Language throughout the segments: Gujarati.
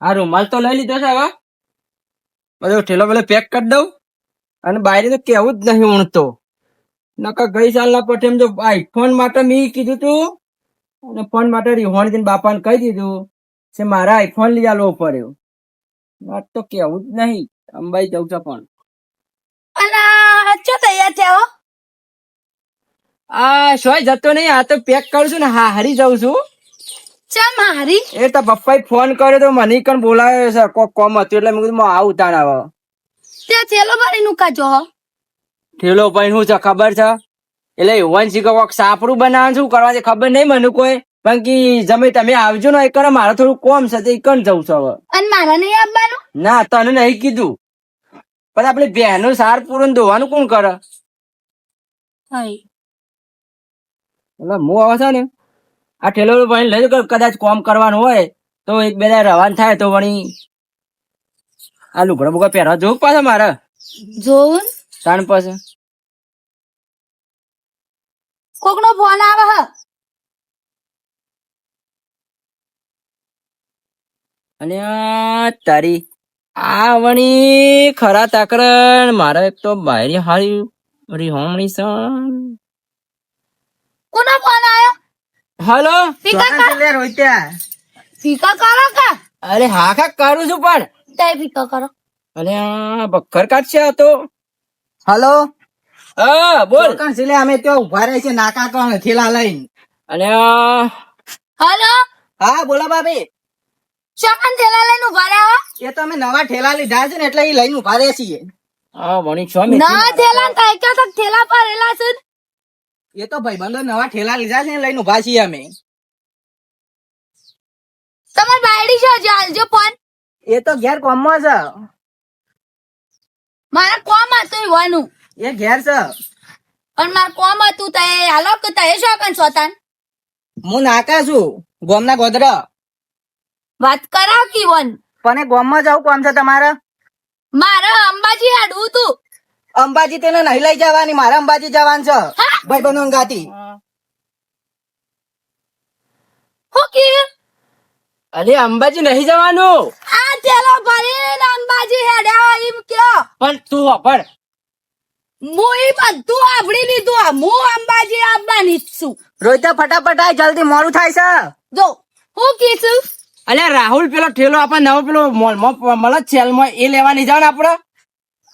આ રૂમાલ તો લઈ લીધો છે હવે. બધો ઠેલો પેલો પેક કરી દઉં. અને બાયરે તો કેવું જ નહીં ઉણતો. નકા ગઈ સાલના એમ જો આઈફોન માટે મેં કીધું તું. અને ફોન માટે રિહોણ જઈને બાપાને કહી દીધું છે મારા આઈફોન લઈ આલવો પડ્યો વાત તો કેવું જ નહીં. અંબાઈ જવું છે પણ. ચો તૈયાર છે આ સોય જતો નહીં આ તો પેક કરું છું ને હા હારી જાઉં છું. ચા મારી? એ તો પપ્પાએ ફોન કર્યો તો મને કણ બોલાવ્યો છે કોક કોમ હતું એટલે મેં કીધું હું આવું તાણ આવો. તે થેલો ભરી નું કાજો થેલો ભાઈ શું છે ખબર છે? એટલે યુવાન શીખો કોક સાપડું બનાવવાનું શું કરવા છે ખબર નહીં મને કોઈ. પણ કે જમે તમે આવજો ને એક મારે થોડું કોમ છે તે કણ જવું છે હવે. અને મારા નહીં આવવાનું? ના તને નહીં કીધું. પણ આપડે બહેનો સાર પૂરું ધોવાનું કોણ કરે? એટલે હું આવે છે ને? આ ઠેલો ભાઈ લઈ કદાચ કોમ કરવાનું હોય તો એક બે દાડા રવાન થાય તો વળી આ લુગડા બુગડા પહેરવા જોવું પાછા મારે? જોવું તાણ પાસે. કોકનો ફોન આવે હ? અને તારી આ વણી ખરા તાકરણ મારે એક તો બાયરી હારી રી હોમણી સણ. કોનો ફોન આવ્યો? હલો? ફીકા કરો કા અરે હા કા કરું છું પણ. તે ફીકા કરો. અરે આ બક્કર કાઢશે તો. હલો? હા બોલ. ચોકણ સિલે અમે ત્યાં ઊભા રહે છે નાકા કોણ થેલા લઈને. અને હલો? હા બોલો ભાભી. ચોકન થેલા લઈને ઊભા રહ્યા એ તો અમે નવા ઠેલા લીધા છે ને એટલે એ લઈને ઊભા રહે છીએ. હા મણી છો ના થેલા. ને કાંઈ ક્યાં તક થેલા ભરેલા છે એ તો ભાઈબંધો નવા ઠેલા લીધા છે લઈને ઊભા છીએ અમે. તમાર બાયડી છે હજી હાલજો ફોન. એ તો ઘેર કોમમાં છે. મારા કોમ હતું ઈવાનું એ ઘેર છે. પણ મારે કોમ હતું તે હાલો કે તે શોકન સોતાન? હું નાકા છું ગોમના ગોદરા વાત કરાવ કી વન. પણ એ ગોમમાં જાવ કોમ છે તમારે? મારે અંબાજી હાડવું તું. અંબાજી તેને નહીં લઈ જવાની મારે અંબાજી જવાનું છે. ભાઈ ભાઈબંધો અંગાથી અરે અંબાજી નહીં જવાનું. આ ચેલો ભરીને અંબાજી હેડ્યા એમ કયો. પણ તું વાપર હું એ બધું આવડી લીધું હું અંબાજી આવવાની છું. રોહિત ફટાફટ આય જલ્દી મોડું થાય છે. જો હું કીધું અલ્યા રાહુલ પેલો ઠેલો આપણે નવો પેલો મોલમાં મળે છે એ લેવાની જાવ જવાનું આપડે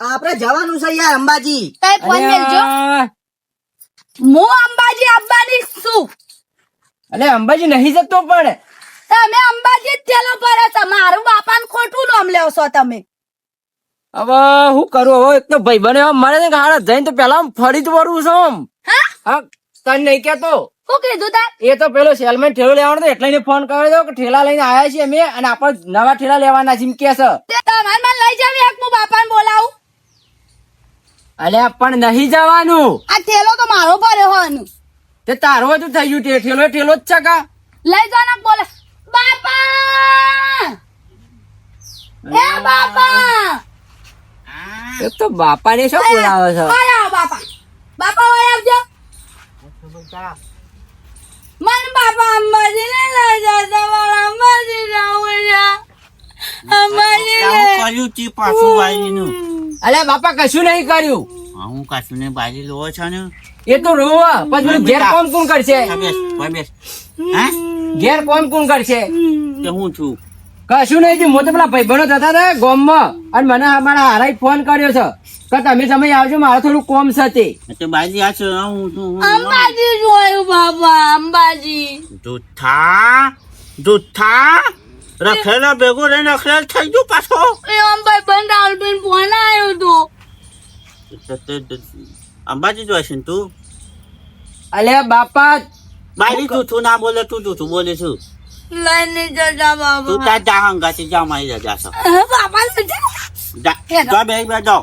આપડે જવાનું છે યાર અંબાજી. હું અંબાજી આવવાની છું. અલ્યા, અંબાજી નહીં જતો પણ. તમે અંબાજી જ પડે ભરે છે. મારું બાપાને ખોટું નામ લેવ છો તમે. હવે હું કરું? હવે એક તો ભાઈ બને મને ને હાડે જઈને તો પેલા આમ ફરી જ વળું છું આમ. હા? હા તને નહીં કેતો શું કીધું તા એ તો પેલો સેલમેન ઠેલો લેવાનો એટલે એને ફોન કર્યો હતો કે ઠેલા લઈને આવ્યા છીએ અમે અને આપણે નવા ઠેલા લેવાના છે એમ કે છે. તે તમારે મને લઈ જાવ એક હું બાપાને બોલાવું. અલ્યા પણ નહીં જવાનું. આ થેલો તો મારો ભર્યો હોવાનું તે તારો જ થઈ ગયું તે ઠેલો ઠેલો જ છે કા? લઈ જાઓ ને બોલે. બાપા! એ બાપા! એ તો બાપાને શું બોલાવે છે? ઓય બાપા. બાપા ઓય આવજો. મન બાપા અંબાજી ને લઈ જાઓ તમારે અંબાજી જવું છે. અંબાજી ને કર્યું તી પાછું બાજરીનું અલ્યા બાપા કશું નહીં કર્યું. હું કશું ને બાજી લો છો ને. એ તો રોવા પછી ઘેર કોમ કોણ કરશે? હા, બેસ ભાઈ બેસ. હા? ઘેર કોણ કોણ કરશે? કે હું છું. કશું નહીં. હું તો પેલા ભાઈબંધો થતા હતા ગોમ અને મને અમારા હારાઈ ફોન કર્યો છે કે તમે સમય આવજો મારે થોડું કોમ છે તે. તે બાજી આ છે હું છું અંબાજી જોયું બાબા અંબાજી. જુઠ્ઠા જૂઠા. રખેલા ભેગો રહીને રખેલ થઈ ગયું પાછો. એ અંબાઈ બંધ આલબેન ફોન આવ્યો તો. અંબાજી જોઈ છે તું? અલ્યા બાપા મારી તું તું ના બોલે તું તું બોલે છું. લઈને જતા તું તાર જા હંગાથી જા મારી જા છો. બાપા જા. જા બે બે જાઓ.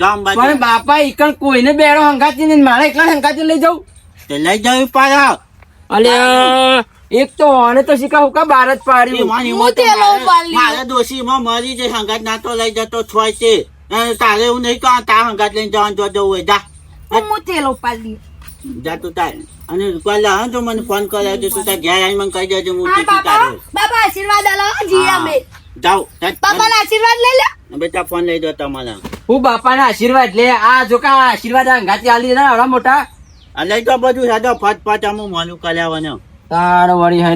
જા પણ બાપા એકણ કોઈને બેડો હંગાતી ને મારે એકલા હંગાતી લઈ જાઉં. તે લઈ જાવ પાછા. અલ્યા એક તો ઓને તો શીખા હુકા બાર જ પાડ્યું. મારી હું તેલો મારે- પાલ્યો. મારે મરી જાય હંગાત ના તો લઈ જતો છોય છે. તારે એવું નહીં કહો તાર હંગાત લઈને જવાનું જો જવું હોય. જા. હું તેલો પાડી જા તું તાર. અને કોઈ હા તો મને ફોન કરાવજો તો તું તાર ઘેર આવીને મને કહી દેજો હું હા તારે બાપા. બાપા આશીર્વાદ આલો જી અમે. જાઓ બાપાના આશીર્વાદ લઈ લે. બેટા ફોન લઈ દો તમારા. હું બાપાના આશીર્વાદ લે. આ જો કા આશીર્વાદ આ અંગાથી આલી ના આવડા મોટા. આ લઈ તો બધું સાદો ફટ ફટ અમુક મોલું કર્યા તારો વળી હે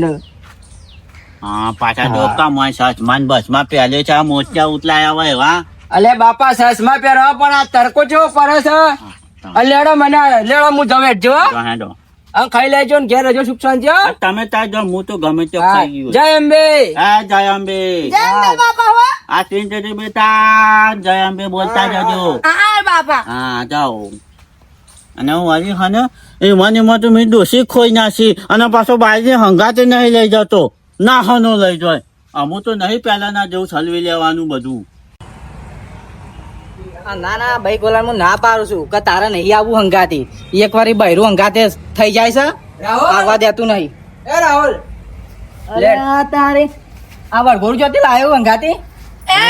હા પાછા ડોકા મોય સસમાન બસમાં પહેલે છે આ મોચા ઉતલાયા હોય વા અલે બાપા સસમા પહેરવા પણ આ તરકો જેવો પડે છે. અલેડો મને લેડો હું જવે જો હેડો. આ ખાઈ લેજો ને ઘેર રહેજો સુખ શાંતિ તમે તા જો હું તો ગમે તે ખાઈ ગયો. જય અંબે. હા જય અંબે. જય અંબે બાપા હો. આ તીન જતી બેટા જય અંબે બોલતા જજો. હા બાપા. હા જાઓ. અને હું આવી હા એ મને માં તો મેં ડોસી ખોઈ નાખી અને પાછો બાઈને હંગાતે નહીં લઈ જતો. ના હનો લઈ જાય. અમુ તો નહીં પહેલાના જેવું સલવી લેવાનું બધું. ના ના ભાઈ ગોલાલ હું ના પાડું છું. કે તારે નહીં આવું હંગાતી. એક વાર બૈરું હંગાતે થઈ જાય છે? રાહુલ! આવવા દેતું નહીં. એ રાહુલ! અરે તારે. આ વરઘોડ જોતી લાવ્યો હંગાતી? એ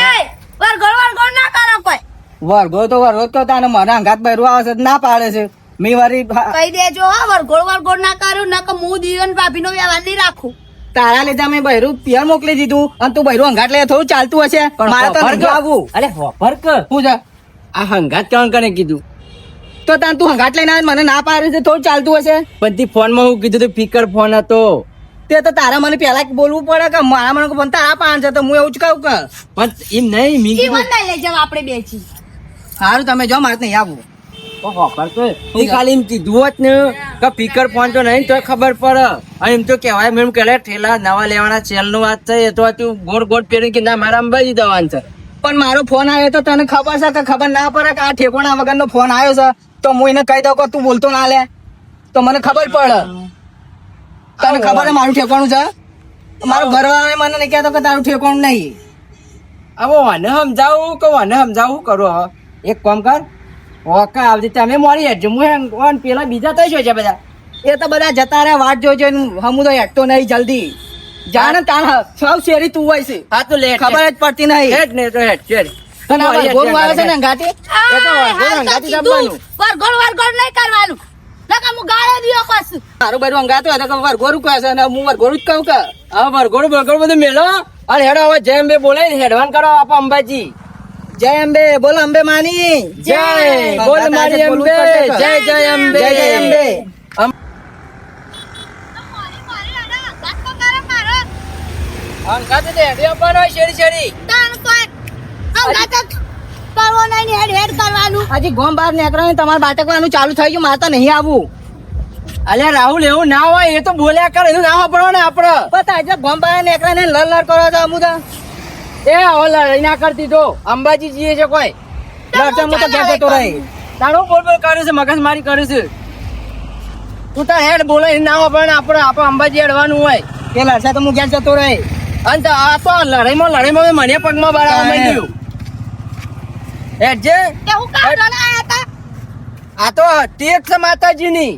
વરઘોડ વરઘોડ ના કરો કોઈ. વરઘોડ તો વરઘોડ તો તાને મને હંગાત બહેરું આવે છે ના પાડે છે. મેં વારી હા, કહી દેજો હા વરગોળ વરગોળ ના કર્યું નકર હું દીવન ભાભીનો વ્યવહાર નહીં રાખું. તારા લેતા મેં બહેરું પિયર મોકલી દીધું અને તું બહેરું હંગાટ લે થોડું ચાલતું હશે. પણ મારે તો નહીં આવવું અરે હોફર કર શું છે આ હંગાત કોણ કરે કીધું? તો તાર તું હંગાટ લઈને આવે મને ના પાડે છે થોડું ચાલતું હશે. બધી ફોનમાં હું કીધું તું પીકર ફોન હતો. તે તો તારા મને પેલા બોલવું પડે કે મારા મને પણ તારા પાન છે તો હું એવું જ કહું કે? પણ એમ નહીં મીગી લઈ જાવ આપણે બેચી સારું તમે જો મારે નહીં આવવું એ ખાલી કીધું હોત ને કે તો નહીં તો ખબર પડે. અને એમ તો કહેવાય મેમ કે ઠેલા નવા લેવાના સેલનું વાત એ તો તું ગોળ ગોળ પહેરી કે ના મારા અંબાજી દવાન છે. પણ મારો ફોન આવ્યો તો તને ખબર છે કે ખબર ના પડે કે આ ઠેકોણા વગરનો ફોન આવ્યો છે? તો હું એને કહી દઉં કે તું બોલતો ના લે. તો મને ખબર પડે. તને ખબર છે મારું ઠેકોણું છે? મારો ઘર આવે મને નહીં કહેતો કે તારું ઠેકોણું નહીં. હવે મને સમજાવું કે મને સમજાવું? કરો એક કામ કર ઓકા આવતી તમે મોડી હેડજો. હું ઓન પેલા બીજા થઈ શું છે બધા? એ તો બધા જતા રહ્યા વાટ જોજો હમું તો હેઠતો નહીં જલ્દી. જાણે તાણ સૌ શેરી તું હોય છે. હા તો લે ખબર જ પડતી નહીં. હેડ ને તો હેડ શેરી. અને હું વરઘોડું જ કહું કે હવે વરઘોડું બરઘોડું બધું મેલો. અને હેડો હવે જેમ બે બોલાય ને હેડવાન કરો આપો અંબાજી. જય અંબે બોલો અંબે માની. જય બોલ મારી અંબે. જય જય અંબે. જય જય અંબે. અંગાથી હેડી આપવાનો હોય શેરી શેરી. હેડ કરવાનું. હજી ગોમ બહાર નીકળવાનું તમારે બાટકવાનું ચાલુ થઈ ગયું મારે તો નહીં આવું અલ્યા રાહુલ એવું ના હોય એ તો બોલ્યા કરે એનું ના વાપરવા ને આપડે પતા આજે ગોમ બહાર નીકળે લર લર કરો છો તો. એ હવે લડાઈ ના કરતી તો અંબાજી જીએ છે કોઈ લડતો તો ઘેર જતો રહી. તારો બોલ બોલ કરે છે મગજ મારી કરે છે. તું તાર હેડ બોલે ના હોય આપણે આપડે આપણે અંબાજી હેડવાનું હોય. કે લડશે તો હું ઘેર જતો રહી. અને તો આ તો લડાઈમાં લડાઈમાં મને પગમાં બાળા હા, ગયું હેડ જે. તે હું જોને આયા હતા? આ તો ટેક છે માતાજીની.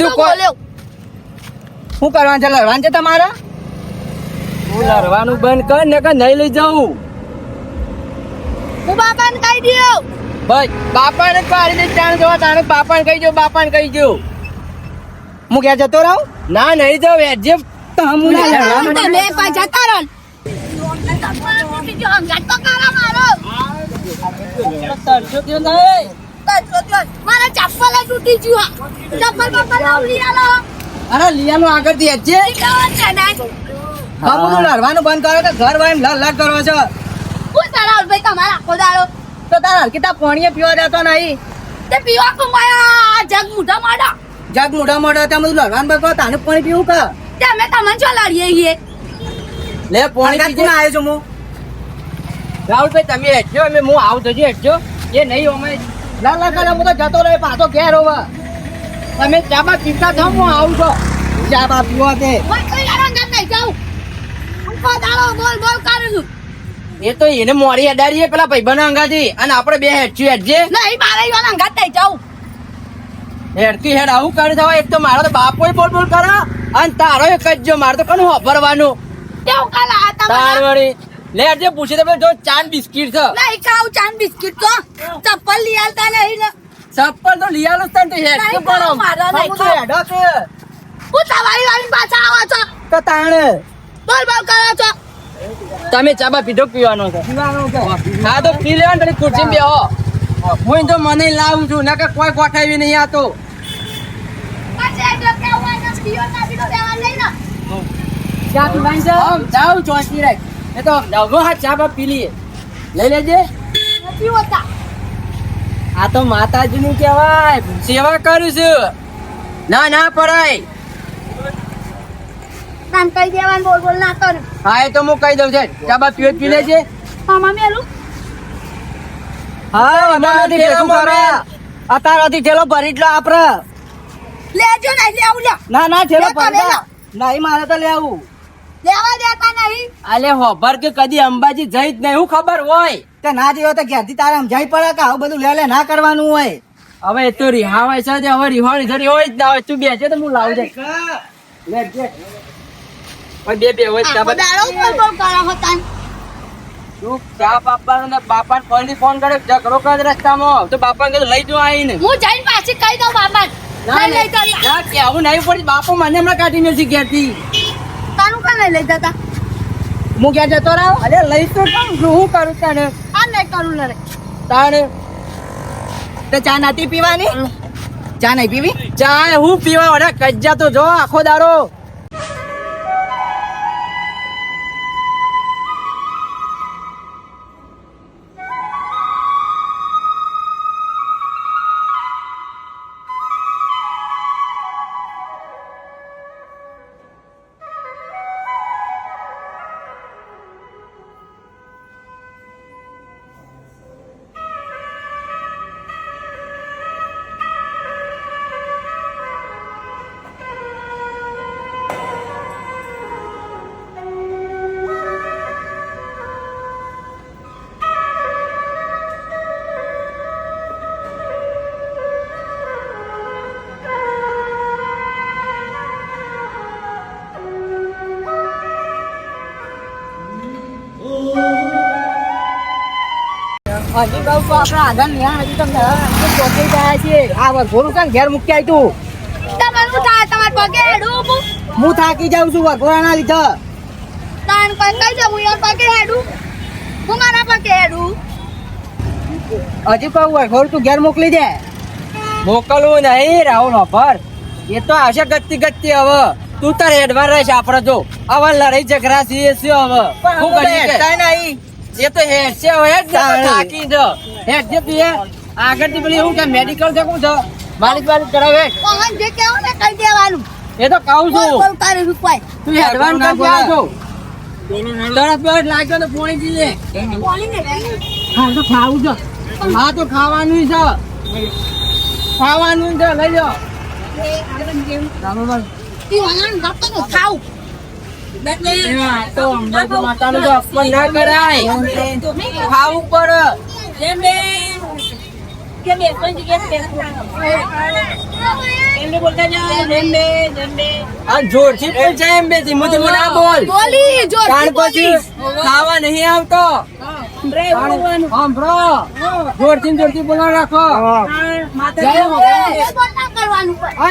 તો કોઈ- બોલ્યો. શું કરવાનું છે લડવાનું છે તમારે? તું લડવાનું બંધ કર ને કે નહીં લઈ જાઉં. હું બાપાને કહી દઉં બસ બાપાને કાઢી દે ત્યાં જવા તાણે બાપાને કહી દો બાપાને કહી દો હું ક્યાં જતો રહું? ના નહીં જાઉં હેડ જે તો હું ના લડવાનું તમે પાછા તારણ હંગાત તો કારા મારો. ચપ્પલ તૂટી ગયું. ચપ્પલ બપ્પલ અરે લિયાનું આગળ દે જે છે બધું લડવાનું બંધ કરો કે ઘર વાળી લડ લડ કરો છો? હું તારા ભાઈ તમારા આખો દાડો. તો તારા હલકીતા પાણીએ પીવા જતો નહીં. તે પીવા કુમાયા જગ મુઢા માડા જગ મુઢા મોઢા ત્યાં બધું લડવાનું બંધ કરો તાને પાણી પીવું કા? તે અમે તમને જો લડીએ છીએ? લે પોણી પીજે. આવ્યો છું હું. રાહુલભાઈ તમે હેડજો અમે હું આવું તો હેડજો એ નહીં અમે લાલ લાલ કાલે હું તો જતો રહી પાછો ઘેર હોવા. તમે ચાબા ચિંતા થાવ હું આવું છો. ચા બા પીવા તે કોઈ નહીં જાઉં. આખો દાડો બોલ બોલ કરું છું. એ તો એને મોડી અડાડીએ પેલા ભાઈબંધ અંગાથી. અને આપણે બે હેડશું હેડજે નહીં મારે યો હંગાત નહીં જાઉં. હેડતી હેડ આવું કરે થવા એક તો મારો તો બાપો બોલ બોલ કરે. અને તારો એક જ જો મારે તો કનું વાપરવાનું કેવું કાલ આ તાર વળી. લે હેડજે પૂછી તમે જો ચાન બિસ્કિટ છે. નહીં ખાવું ચાન બિસ્કિટ તો. ચપ્પલ લઈ આલતા નહીં ને ચપ્પલ તો લઈ આલો તને તો હેડ કે પણ. મારા નહીં હેડ કે. હું તમારી વાળી પાછા આવો છો. તો તાણ. બોલ બોલ કરો છો. તમે ચાબા પીધો પીવાનો છે. હા તો પી લેવાનું પેલી ખુરશી બેહો. હું. તો મને લાવું છું ના કે કોઈ ગોઠાવી નહીં આ તો. પછી એટલે કેવું હોય ને પીઓ ના પીઓ દેવા નહીં ને. ચા પીવાની છે? જાઉં ચોંચી રાખ. એ તો ડગો હા ચાબા પી લઈએ. લઈ લેજે. નથી હોતા. આ તો માતાજીનું કહેવાય. સેવા કરું છું. ના ના પડાય. તાન કઈ દેવાનું બોલ બોલ ના કર. હા એ તો હું કહી દઉં છે ચાબા પીઓ પી લેજે મામા મેલું હા અમારાથી ભેગું કરે. અત્યારથી ઠેલો ભરી જ લો આપડે. લેજો નહીં લેવું લે ના ના ઠેલો ભરી નહીં મારે તો લેવું લેવા દેતા નહીં. અલે હોભર કે કદી અંબાજી જઈ જ નહીં હું ખબર હોય. તે ના જયો તો ઘેરથી તારે સમજાઈ પડે કે આવું બધું લે લે ના કરવાનું હોય. હવે એ તો રિહાવાય છે હવે રિહાણી ધરી હોય જ ના હોય. તું બેસે તો હું લાવું જાય બે બે હોય દાડો કરો તું ચા બાપા ને બાપા ફોનથી ફોન કરે ઝઘડો કરે રસ્તામાં? તો બાપા કીધું લઈ જો આવીને. હું જઈને પાછી કહી દઉં બાબા લઈ લઈ કરી ના કેવું નહીં પડી. બાપો મને હમણાં કાઢી મેળવી ઘેરથી. તાનું કાં લઈ જતા? હું ક્યાં જતો રહું? અરે લઈ તો હું. કરું તને આ નહીં કરું લરે તારે? તે ચા નથી પીવાની? ચા નહીં પીવી? ચા હું પીવા અરે કજ્જા તો જો આખો દાડો. હજી કહું તો આપણા આગળ હજી તો ગયા છીએ. આ વરઘોડું કાંઈ ઘેર મૂકી તમારું થાય? તમારે પગે હેડું હું થાકી જાઉં છું વરઘોડાના લીધે. તાન કોઈ કઈ દે યાર પગે હેડું. હું મારા પગે હેડું. હજી કહું વરઘોડું તું ઘેર મોકલી દે. મોકલવું નહીં રાહુલ ઓફર એ તો આવશે ગત્તી ગત્તી હવે. તું તારે હેડવાર રહેશે આપડે જો. હવે લડાઈ ઝઘડા છીએ શું હવે? શું કરીએ? નહીં. એ તો હેડ છે હેડ ને થાકી જો. હેડ જે તું એ. આગળથી પેલી એવું કે મેડિકલ છે શું છે? માલિક માલિક કરાવે. કોણ જે કેવું ને કઈ દેવાનું. એ તો કહું છું. બોલ તારે રૂપાય. તું હેડવાન ના કરી બોલે. આવજો તરત બરત લાગ્યો તો પોણી જઈએ. હા તો ખાવું છો. હા તો ખાવાનું છે. ખાવાનું છે લઈ જાઓ ખાવ. તો અંબાજી માતાનું તો અપમાન ના કરાય પછી ખાવા નહીં આવતો જોરથી જોરથી બોલવા રાખો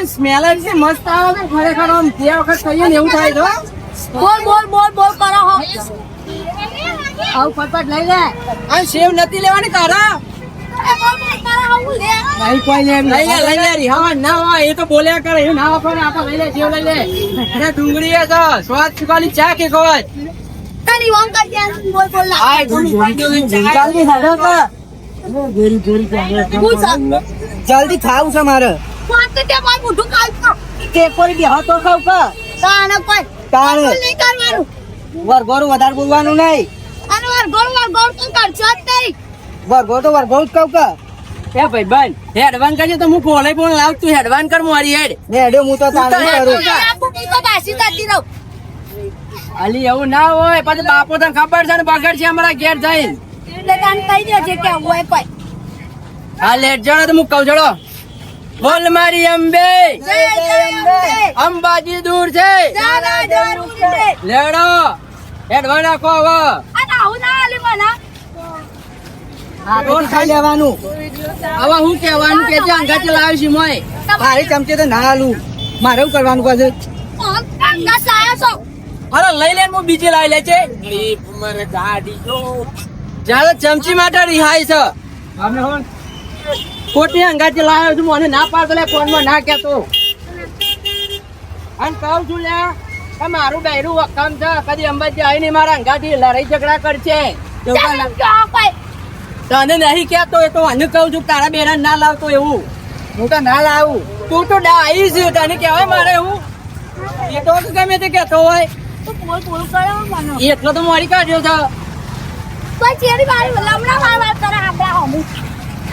સ્મેલ છે, મસ્ત આવે ખરેખર આમ તે વખત કહીએ ને એવું થાય હો. બોલ બોલ બોલ બોલ કરો હો. આવ ફટફટ લઈ લે. આ સેવ નથી લેવાની કારા એ બોલ બોલ કરો નહીં કોઈ લે લઈ લે લઈ લે રિહાવા ના હોય એ તો બોલ્યા કરે. ના વાપરે આપણે લઈ લે સેવ લઈ લે. અરે ડુંગળી એ છે સ્વાદ ચુકાલી ચા કે ખવાય તારી વાંગ કરી દે બોલ બોલ આ ડુંગળી જલ્દી હું ખાવું છે મારે. તે તો કોઈ બેહો તો ખાવ કે? કોઈ તાણ. બોલ નહીં કરવાનું. વરઘોડું વધારે બોલવાનું નહીં. અને વાર ગોળ વાર ગોળ તો કરશો જ નહીં વરઘોડું તો વરઘોડું જ કહું કે. એ ભાઈ બન હેડવાન કરજે તો હું કોલે પણ લાવ તું હેડવાન કર મારી હેડ. ને હેડ્યો હું તો તાણ કરું. અલી એવું ના હોય પછી બાપો તને ખબર છે ને બગડ છે અમારા ઘેર જઈને. એટલે તને કહી દેજે કે હોય કોઈ હા લેટ જડો તો હું કહું જડો. બોલ મારી અંબે! જય જય અંબે! અંબાજી દૂર છે! લેડો! હેડવા નાખો હવે! અને આવું ના આલી મને. રોજ ખાઈ લેવાનું? હવે હું કહેવાનું કે છે અંગાથી લાવ્યો છે મોય. મારી ચમચે તો ના હાલું. મારે શું કરવાનું અંગત અરે લઈ લે હું બીજી લાવી લે છે. જ્યારે ચમચી માટે રિહાય છે. ખોટી અંગાજી લાવ્યો છું મને ના પાડતો લે ફોનમાં ના કહેતો. અને કહું છું લે મારું બહેરું વખમ છે કદી અંબાજી આવીને મારા અંગાથી લડાઈ ઝઘડા કરશે. તને નહીં કહેતો એ તો અને કહું છું તારા બેરા ના લાવતો એવું. હું તો ના લાવું. તું તો ડાઈ જ તને કહેવાય મારે એવું એ તો ગમે તે કહેતો હોય? એટલો તો મારી કાઢ્યો છે. પછી એની મારી લમણા વાર વાર કરે આપડા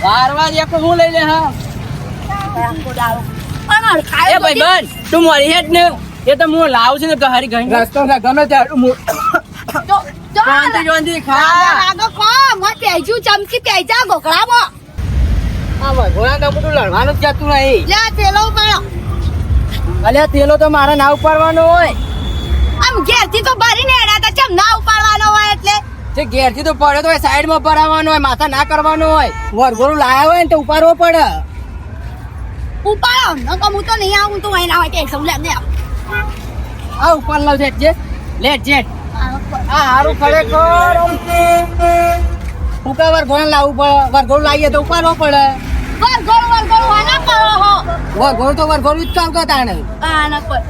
હમું વાર વાર હું લઈ લે હા? એ ભાઈ બન તું મારી હેડ ને એ તો હું લાવું છું ને ગહારી ઘણી. રસ્તો ગમે ત્યારે હું શાંતિ શાંતિ ખા. આગો કો મત પેજુ ચમચી પેજા ગોકળામાં આ ભગવાન તો બધું લડવાનું જ જતું નહીં. લે તેલો પડો અલ્યા તેલો તો મારે ના ઉપાડવાનો હોય. આમ ઘેરથી તો ભરીને એડા તા ચમ ના ઉપાડવાનો હોય એટલે? જે ઘેરથી તો પડ્યો તો હોય સાઈડમાં ભરાવાનો હોય માથા ના કરવાનો હોય. વરઘોડું લાયા હોય ને તો ઉપાડવો પડે. ઉપાડો ન કમ હું તો નહીં આવું તો અહીં ના હોય કે સૌ લે આ ઉપર લાવ જેટ જેટ લે જેટ આ હારું ખરેખર ઉકા વરઘોડું લાવવું પડે. વરઘોડું લાવીએ તો ઉપાડવો પડે. વરઘોડું વરઘોડું આના કરો હો વરઘોડું તો વરઘોડું જ કામ કરતા ને. આના પર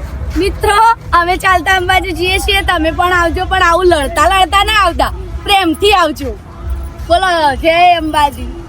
મિત્રો અમે ચાલતા અંબાજી જઈએ છીએ. તમે પણ આવજો પણ આવું લડતા લડતા ના આવતા. પ્રેમથી આવજો. બોલો જય અંબાજી.